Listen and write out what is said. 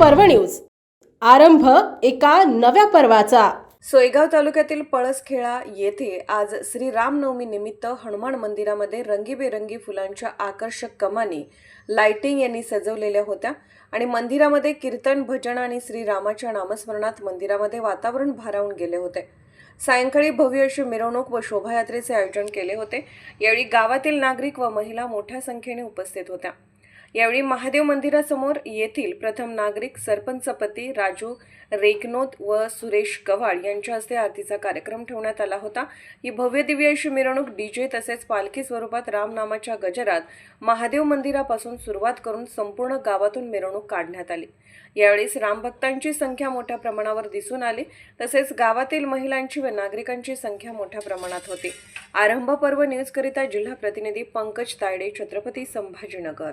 पर्व न्यूज. आरंभ एका नव्या पर्वाचा. सोयगाव तालुक्यातील पळसखेळा येथे आज श्री रामनवमी निमित्त हनुमान मंदिरामध्ये रंगीबेरंगी फुलांच्या आकर्षक कमानी लाइटिंग यांनी सजवलेल्या होत्या आणि मंदिरामध्ये कीर्तन भजन आणि श्रीरामाच्या नामस्मरणात मंदिरामध्ये वातावरण भारावून गेले होते. सायंकाळी भव्य अशी मिरवणूक व शोभायात्रेचे आयोजन केले होते. यावेळी गावातील नागरिक व महिला मोठ्या संख्येने उपस्थित होत्या. यावेळी महादेव मंदिरासमोर येथील प्रथम नागरिक सरपंचपती राजू रेगनोत व सुरेश गव्हाळ यांच्या हस्ते आरतीचा कार्यक्रम ठेवण्यात आला होता. ही भव्य दिव्य अशी मिरवणूक डीजे तसेच पालखी स्वरूपात रामनामाच्या गजरात महादेव मंदिरापासून सुरुवात करून संपूर्ण गावातून मिरवणूक काढण्यात आली. यावेळीस रामभक्तांची संख्या मोठ्या प्रमाणावर दिसून आली. तसेच गावातील महिलांची व नागरिकांची संख्या मोठ्या प्रमाणात होती. आरंभ पर्व न्यूजकरिता जिल्हा प्रतिनिधी पंकज तायडे छत्रपती संभाजीनगर.